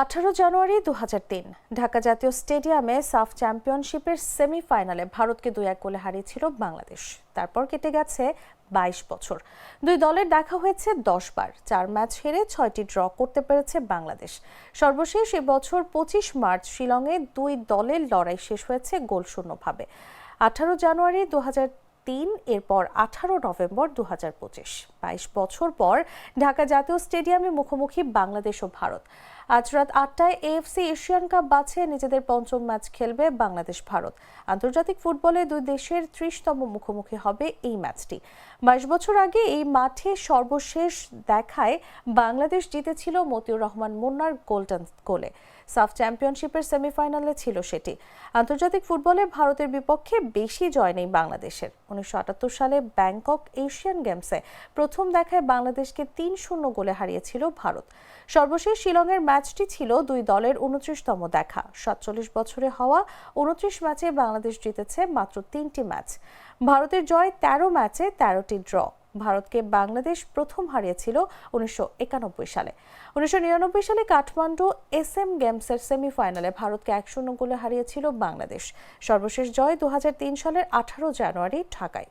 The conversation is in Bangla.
আঠারো জানুয়ারি দু হাজার তিন, ঢাকা জাতীয় স্টেডিয়ামে সাফ চ্যাম্পিয়নশিপের সেমিফাইনালে ভারতকে দুই এক গোলে হারিয়েছিল বাংলাদেশ। তারপর কেটে গেছে বাইশ বছর। দুই দলের দেখা হয়েছে দশ বার, চার ম্যাচ হেরে ছয়টি ড্র করতে পেরেছে বাংলাদেশ। সর্বশেষ এবছর পঁচিশ মার্চ শিলংয়ে দুই দলের লড়াই শেষ হয়েছে গোলশূন্যভাবে। আঠারো জানুয়ারি দু তিন, এরপর আঠারো নভেম্বর দু হাজার পঁচিশ। বাইশ বছর পর ঢাকা জাতীয় স্টেডিয়ামে মুখোমুখি বাংলাদেশ ও ভারত। আজ রাত আটটায় এএফসি এশিয়ান কাপ বাছে নিজেদের পঞ্চম ম্যাচ খেলবে বাংলাদেশ ভারত। আন্তর্জাতিক ফুটবলে দুই দেশের ত্রিশতম মুখোমুখি হবে এই ম্যাচটি। বাইশ বছর আগে এই মাঠে সর্বশেষ দেখায় বাংলাদেশ জিতেছিল মতিউর রহমান মুন্নার গোল্ডেন গোলে। সাফ চ্যাম্পিয়নশিপের সেমিফাইনালে ছিল সেটি। আন্তর্জাতিক ফুটবলে ভারতের বিপক্ষে বেশি জয় নেই বাংলাদেশের। উনিশশো আটাত্তর সালে ব্যাংকক এশিয়ান গেমসে প্রথম দেখায় বাংলাদেশকে তিন শূন্য গোলে হারিয়েছিল ভারত। সর্বশেষ শিলংয়ের ম্যাচটি ছিল দুই দলের উনত্রিশতম দেখা। সাতচল্লিশ বছরে হওয়া উনত্রিশ ম্যাচে বাংলাদেশ জিতেছে মাত্র তিনটি ম্যাচ। ভারতের জয় তেরো ম্যাচে তেরোটি ড্র। ভারতকে বাংলাদেশ প্রথম হারিয়েছিল উনিশশো একানব্বই সালে। উনিশশো নিরানব্বই সালে কাঠমান্ডু এস এম গেমসের সেমিফাইনালে ভারতকে এক শূন্য গোলে হারিয়েছিল বাংলাদেশ। সর্বশেষ জয় দু হাজার তিন সালের আঠারো জানুয়ারি, ঢাকায়।